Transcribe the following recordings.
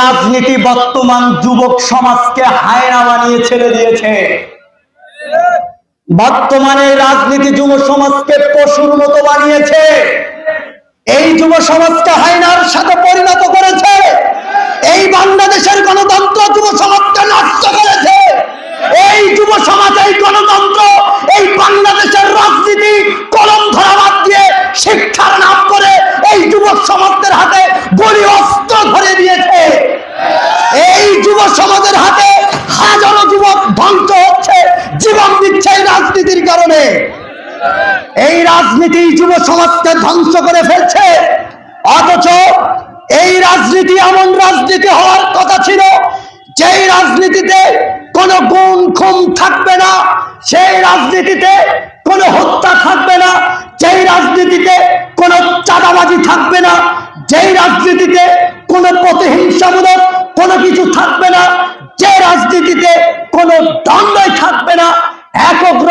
রাজনীতি বর্তমান যুবক সমাজকে হায়না বানিয়ে ছেড়ে দিয়েছে। বর্তমানে রাজনীতি যুব সমাজকে পশুর মতো বানিয়েছে। এই যুব সমাজকে হায়নার সাথে পরিণত করেছে। এই বাংলাদেশের গণতন্ত্র যুব সমাজকে নষ্ট করেছে। এই যুব সমাজ, এই গণতন্ত্র, এই বাংলাদেশের রাজনীতি কলম ধরা বাদ দিয়ে শিক্ষার নাম করে এই যুবক সমাজদের হাতে বলি অস্ত্র ধরে দিয়েছে এই যুব সমাজের হাতে হাজারো যুবক ধ্বংস হচ্ছে, জীবন দিচ্ছে রাজনীতির কারণে। এই রাজনীতি যুব সমাজকে ধ্বংস করে ফেলছে। অথচ এই রাজনীতি এমন রাজনীতি হওয়ার কথা ছিল, যেই রাজনীতিতে কোনো গুণ খুম থাকবে না, সেই রাজনীতিতে কোনো হত্যা থাকবে না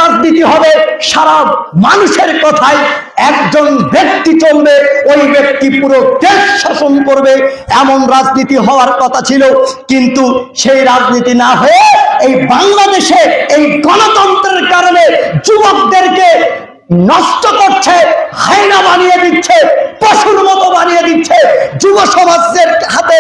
রাজনীতি হবে, সারা মানুষের কথায় একজন ব্যক্তি চলবে, ওই ব্যক্তি পুরো দেশ শাসন করবে। এমন রাজনীতি হওয়ার কথা ছিল, কিন্তু সেই রাজনীতি না হয়ে এই বাংলাদেশে এই গণতন্ত্রের কারণে যুবকদেরকে নষ্ট করছে, হায়না বানিয়ে দিচ্ছে, পশুর মতো বানিয়ে দিচ্ছে যুব সমাজের হাতে